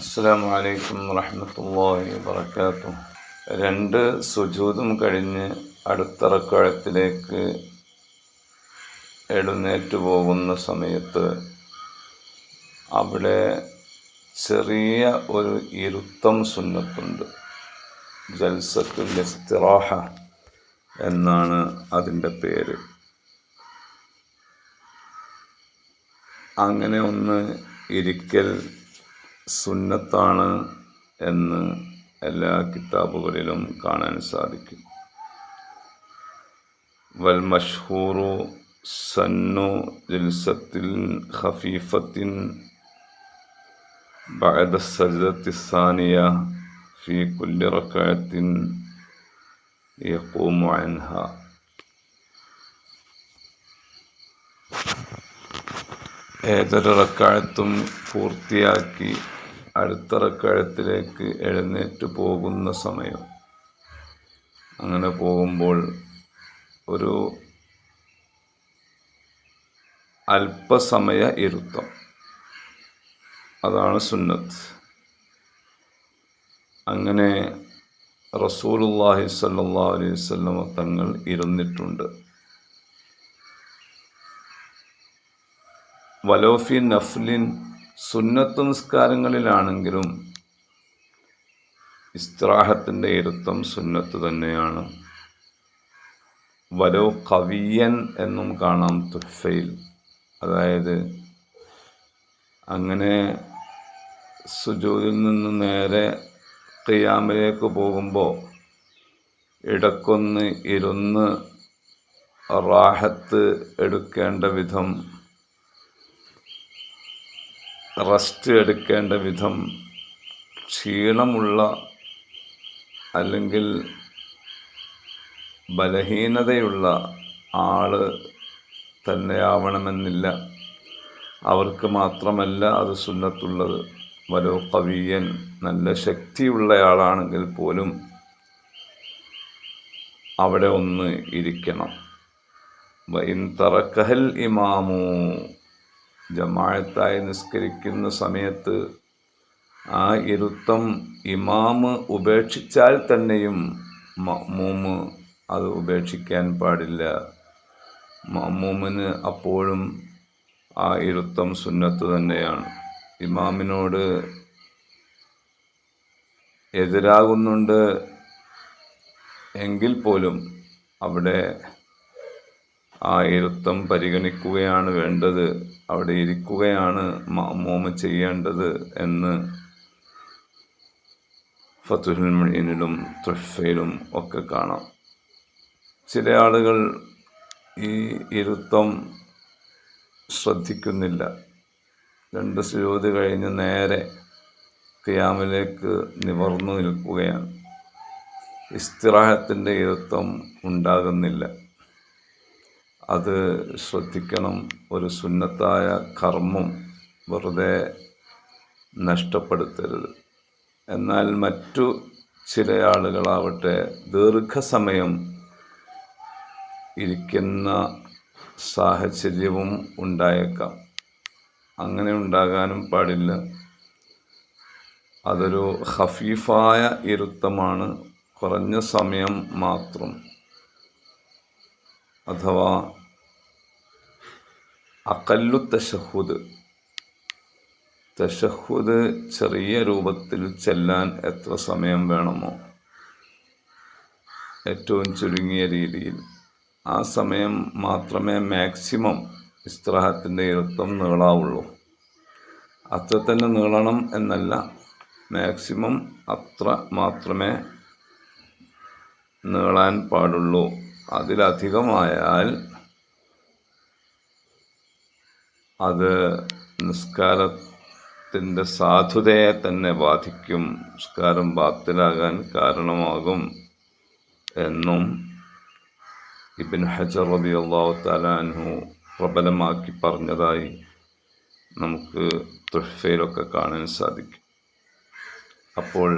അസ്സാം വലൈക്കും വറഹമത്തല്ലാഹി വബർക്കാത്തു രണ്ട് സുജൂതും കഴിഞ്ഞ് അടുത്ത റക്കാഴത്തിലേക്ക് എഴുന്നേറ്റ് പോകുന്ന സമയത്ത് അവിടെ ചെറിയ ഒരു ഇരുത്തം സുന്നത്തുണ്ട്. ജൽസത്തുൽ ഇസ്തിറാഹ എന്നാണ് അതിന്റെ പേര്. അങ്ങനെ ഒന്ന് ഇരിക്കൽ സുന്നത്താണ് എന്ന് എല്ലാ കിതാബുകളിലും കാണാൻ സാധിക്കും വൽ മഷ്ഹൂറു സന്നു ജിൽസത്തിൽ ഖഫീഫത്തിൻ بعد السجدة الثانية في كل ركعة يقوم عنها ഏതൊരു റക്കാഴത്തും പൂർത്തിയാക്കി അടുത്ത റക്കാഴത്തിലേക്ക് എഴുന്നേറ്റ് പോകുന്ന സമയം. അങ്ങനെ പോകുമ്പോൾ ഒരു അല്പസമയ ഇരുത്തം. അതാണ് സുന്നത്ത്. അങ്ങനെ റസൂലുല്ലാഹി സല്ലാ അലൈഹി വസല്ലമ തങ്ങൾ ഇരുന്നിട്ടുണ്ട്. വലോഫി നഫ്ലിൻ സുന്നത്ത് നിസ്കാരങ്ങളിലാണെങ്കിലും ഇസ്ത്രാഹത്തിന്റെ ഇരുത്തം സുന്നത്ത് തന്നെയാണ്. വരോ കവിയൻ എന്നും കാണാം തുഫയിൽ അതായത് അങ്ങനെ സുജൂതിൽ നിന്ന് നേരെ ഖിയാമിലേക്ക് പോകുമ്പോൾ ഇടക്കൊന്ന് ഇരുന്ന് റാഹത്ത് എടുക്കേണ്ട വിധം റെസ്റ്റ് എടുക്കേണ്ട വിധം ക്ഷീണമുള്ള അല്ലെങ്കിൽ ബലഹീനതയുള്ള ആൾ തന്നെയാവണമെന്നില്ല. അവർക്ക് മാത്രമല്ല അത് സുന്നത്തുള്ളത്. വലോ കവിയൻ നല്ല ശക്തിയുള്ളയാളാണെങ്കിൽ പോലും അവിടെ ഒന്ന് ഇരിക്കണം. വൈൻ തറക്കഹൽ ഇമാമു ജമാഴത്തായി നിസ്കരിക്കുന്ന സമയത്ത് ആ ഇരുത്തം ഇമാമ് ഉപേക്ഷിച്ചാൽ തന്നെയും മമ്മൂമ് അത് ഉപേക്ഷിക്കാൻ പാടില്ല. മമ്മൂമിന് അപ്പോഴും ആ ഇരുത്തം സുന്നത്ത് തന്നെയാണ്. ഇമാമിനോട് എതിരാകുന്നുണ്ട് എങ്കിൽ പോലും അവിടെ ആ എഴുത്തം പരിഗണിക്കുകയാണ് വേണ്ടത്. അവിടെ ഇരിക്കുകയാണ് മാമോമ ചെയ്യേണ്ടത് എന്ന് ഫത്തുഹുൽ തൃഫയിലും ഒക്കെ കാണാം. ചില ആളുകൾ ഈ ഇരുത്തം ശ്രദ്ധിക്കുന്നില്ല. രണ്ട് സുജൂത് കഴിഞ്ഞ് നേരെ ക്യാമിലേക്ക് നിവർന്നു നിൽക്കുകയാണ്. ഇസ്തിറാഹത്തിന്റെ ഇരുത്തം ഉണ്ടാകുന്നില്ല. അത് ശ്രദ്ധിക്കണം. ഒരു സുന്നത്തായ കർമ്മം വെറുതെ നഷ്ടപ്പെടുത്തരുത്. എന്നാൽ മറ്റു ചില ആളുകളാവട്ടെ ദീർഘസമയം ഇരിക്കുന്ന സാഹചര്യവും ഉണ്ടായേക്കാം. അങ്ങനെ ഉണ്ടാകാനും പാടില്ല. അതൊരു ഹഫീഫായ ഇരുത്തമാണ്. കുറഞ്ഞ സമയം മാത്രം. അഥവാ അക്കല്ലു തഷഹുദ് തഷഹുദ് ചെറിയ രൂപത്തിൽ ചെല്ലാൻ എത്ര സമയം വേണമോ? ഏറ്റവും ചുരുങ്ങിയ രീതിയിൽ. ആ സമയം മാത്രമേ മാക്സിമം ഇസ്ത്രാഹത്തിന്റെ ഇരുത്തം നീളാവുള്ളൂ. അത്ര തന്നെ നീളണം എന്നല്ല മാക്സിമം അത്ര മാത്രമേ നീളാൻ പാടുള്ളൂ. അതിലധികമായാൽ അത് നിസ്കാരത്തിന്റെ സാധുതയെ തന്നെ ബാധിക്കും. നിസ്കാരം ബാത്തിലാകാൻ കാരണമാകും എന്നും ഇബിൻ ഹജർ റബി അള്ളാഹു താലാൻഹു പ്രബലമാക്കി പറഞ്ഞതായി നമുക്ക് തുഹഫയിലൊക്കെ കാണാൻ സാധിക്കും. അപ്പോൾ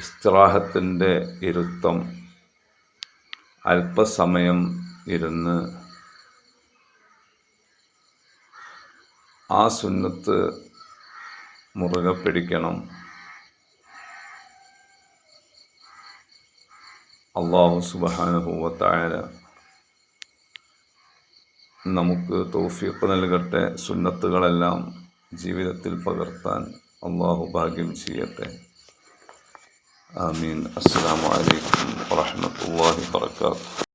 ഇസ്ത്രാഹത്തിന്റെ ഇരുത്തം അല്പസമയം ഇരുന്ന് ആ സുന്നത്ത് മുറുകെ പിടിക്കണം. അള്ളാഹു സുബാനുഭൂവത്തായ നമുക്ക് തൗഫീഖ് നൽകട്ടെ സുന്നത്തുകളെല്ലാം ജീവിതത്തിൽ പകർത്താൻ അള്ളാഹു ഭാഗ്യം ചെയ്യട്ടെ. ആമീൻ. അസ്സാം വലൈക്കും വാഹമത്തല്ലാഹി വർക്കാത്തു